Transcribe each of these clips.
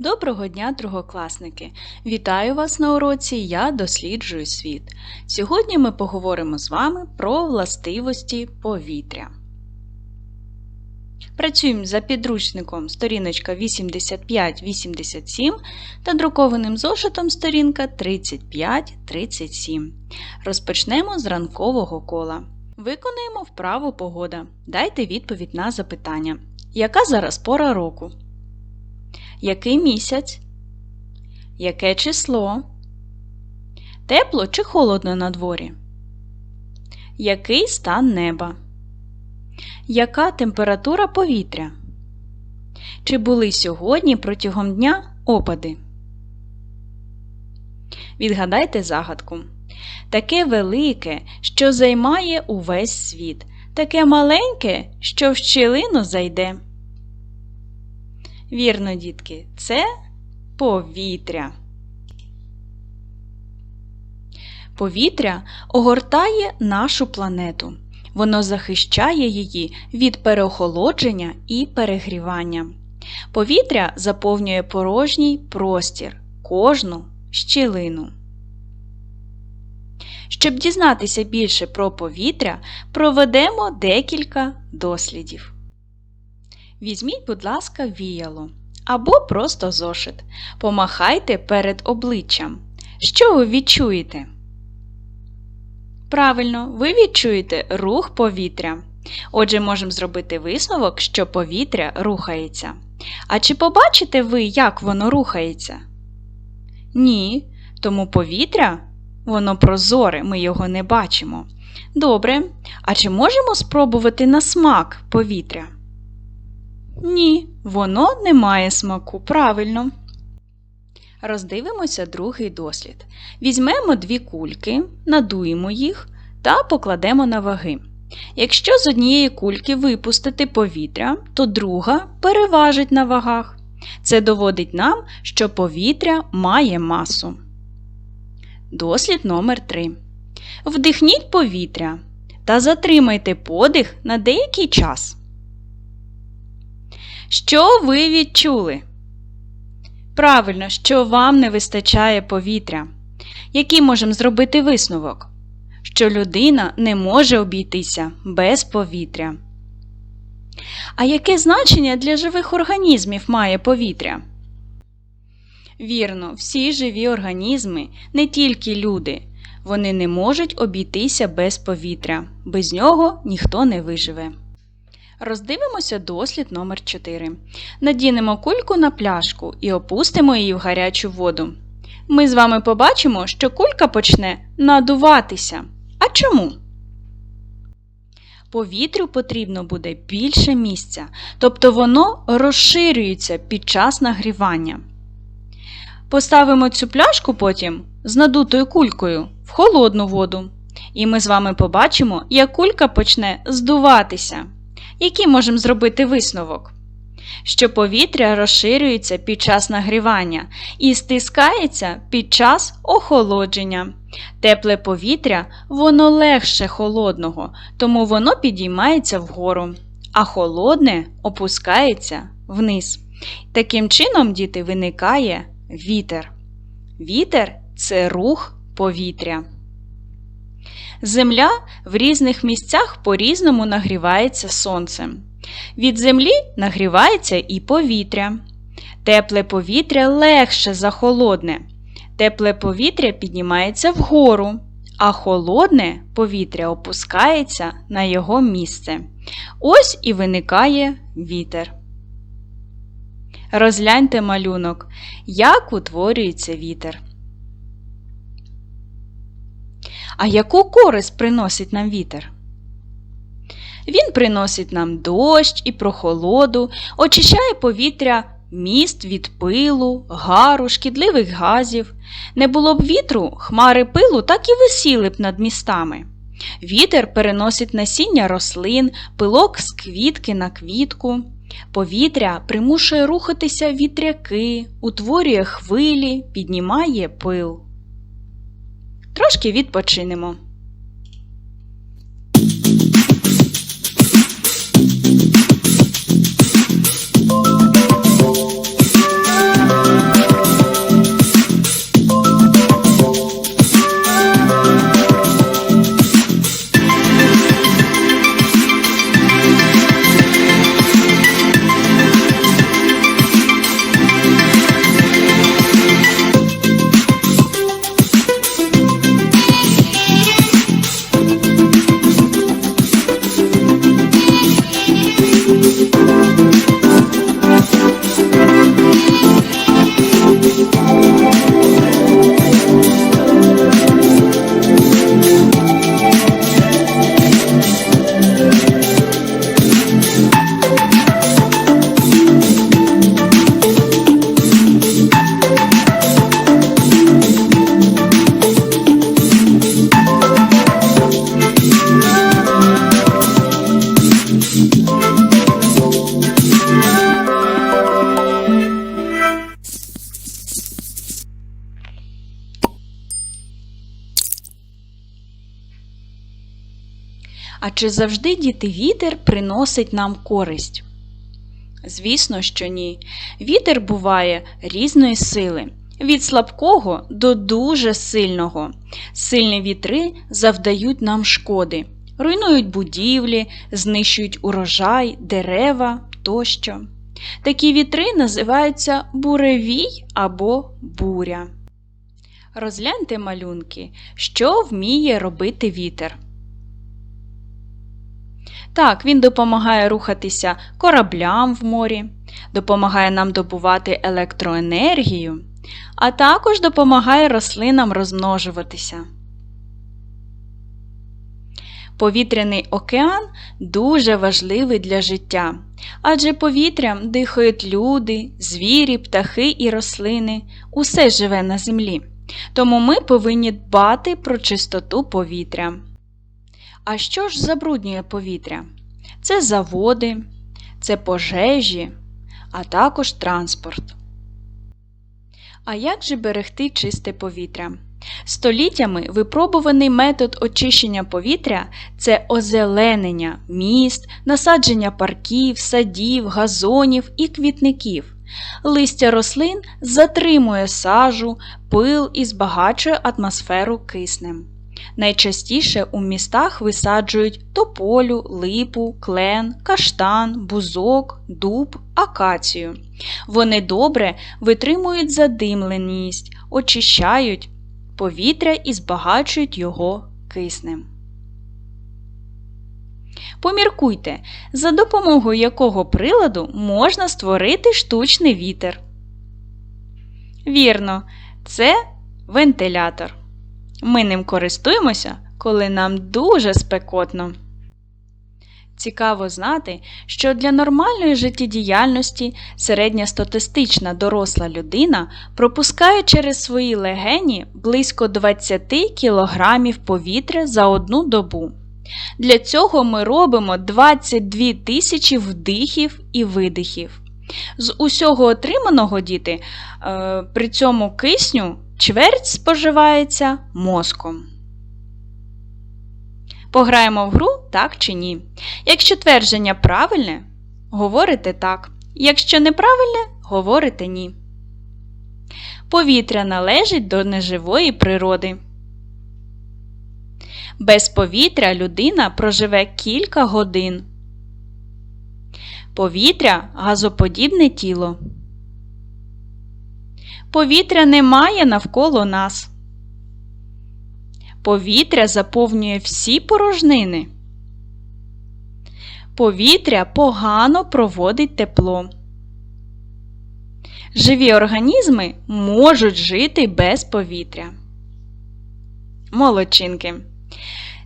Доброго дня, другокласники! Вітаю вас на уроці Я досліджую світ. Сьогодні ми поговоримо з вами про властивості повітря. Працюємо за підручником сторіночка 85-87 та друкованим зошитом сторінка 35-37. Розпочнемо з ранкового кола. Виконуємо вправу погода. Дайте відповідь на запитання. Яка зараз пора року? Який місяць? Яке число? Тепло чи холодно на дворі? Який стан неба? Яка температура повітря? Чи були сьогодні протягом дня опади? Відгадайте загадку. Таке велике, що займає увесь світ, таке маленьке, що в щілину зайде. Вірно, дітки, це повітря. Повітря огортає нашу планету. Воно захищає її від переохолодження і перегрівання. Повітря заповнює порожній простір, кожну щілину. Щоб дізнатися більше про повітря, проведемо декілька дослідів. Візьміть, будь ласка, віяло або просто зошит. Помахайте перед обличчям. Що ви відчуєте? Правильно, ви відчуєте рух повітря. Отже, можемо зробити висновок, що повітря рухається. А чи побачите ви, як воно рухається? Ні, тому повітря воно прозоре, ми його не бачимо. Добре, а чи можемо спробувати на смак повітря? Ні, воно не має смаку, правильно. Роздивимося другий дослід. Візьмемо дві кульки, надуємо їх та покладемо на ваги. Якщо з однієї кульки випустити повітря, то друга переважить на вагах. Це доводить нам, що повітря має масу. Дослід номер 3. Вдихніть повітря та затримайте подих на деякий час. Що ви відчули? Правильно, що вам не вистачає повітря. Який можемо зробити висновок? Що людина не може обійтися без повітря. А яке значення для живих організмів має повітря? Вірно, всі живі організми, не тільки люди, вони не можуть обійтися без повітря. Без нього ніхто не виживе. Роздивимося дослід номер 4 Надінемо кульку на пляшку і опустимо її в гарячу воду. Ми з вами побачимо, що кулька почне надуватися. А чому? Повітрю потрібно буде більше місця, тобто воно розширюється під час нагрівання. Поставимо цю пляшку потім з надутою кулькою в холодну воду. І ми з вами побачимо, як кулька почне здуватися. Який можемо зробити висновок? Що повітря розширюється під час нагрівання і стискається під час охолодження. Тепле повітря воно легше холодного, тому воно підіймається вгору, а холодне опускається вниз. Таким чином, діти, виникає вітер. Вітер це рух повітря. Земля в різних місцях по-різному нагрівається сонцем. Від землі нагрівається і повітря. Тепле повітря легше за холодне. Тепле повітря піднімається вгору, а холодне повітря опускається на його місце. Ось і виникає вітер. Розгляньте малюнок, як утворюється вітер. А яку користь приносить нам вітер? Він приносить нам дощ і прохолоду, очищає повітря міст від пилу, гару, шкідливих газів. Не було б вітру, хмари пилу так і висіли б над містами. Вітер переносить насіння рослин, пилок з квітки на квітку. Повітря примушує рухатися вітряки, утворює хвилі, піднімає пил. Трошки відпочинемо. А чи завжди діти вітер приносить нам користь? Звісно, що ні. Вітер буває різної сили. Від слабкого до дуже сильного. Сильні вітри завдають нам шкоди, руйнують будівлі, знищують урожай, дерева тощо. Такі вітри називаються буревій або буря. Розгляньте малюнки, що вміє робити вітер. Так, він допомагає рухатися кораблям в морі, допомагає нам добувати електроенергію, а також допомагає рослинам розмножуватися. Повітряний океан дуже важливий для життя, адже повітрям дихають люди, звірі, птахи і рослини, усе живе на землі. Тому ми повинні дбати про чистоту повітря. А що ж забруднює повітря? Це заводи, це пожежі, а також транспорт. А як же берегти чисте повітря? Століттями випробуваний метод очищення повітря це озеленення міст, насадження парків, садів, газонів і квітників. Листя рослин затримує сажу, пил і збагачує атмосферу киснем. Найчастіше у містах висаджують тополю, липу, клен, каштан, бузок, дуб, акацію. Вони добре витримують задимленість, очищають повітря і збагачують його киснем. Поміркуйте, за допомогою якого приладу можна створити штучний вітер. Вірно, це вентилятор. Ми ним користуємося, коли нам дуже спекотно. Цікаво знати, що для нормальної життєдіяльності середньостатистична доросла людина пропускає через свої легені близько 20 кг повітря за одну добу. Для цього ми робимо 22 тисячі вдихів і видихів. З усього отриманого діти е, при цьому кисню чверть споживається мозком. Пограємо в гру так чи ні. Якщо твердження правильне, говорите так. Якщо неправильне, говорите ні. Повітря належить до неживої природи. Без повітря людина проживе кілька годин. Повітря газоподібне тіло. Повітря немає навколо нас. Повітря заповнює всі порожнини. Повітря погано проводить тепло. Живі організми можуть жити без повітря. Молодчинки.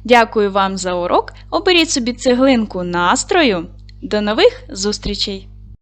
Дякую вам за урок. Оберіть собі цеглинку настрою. До нових зустрічей!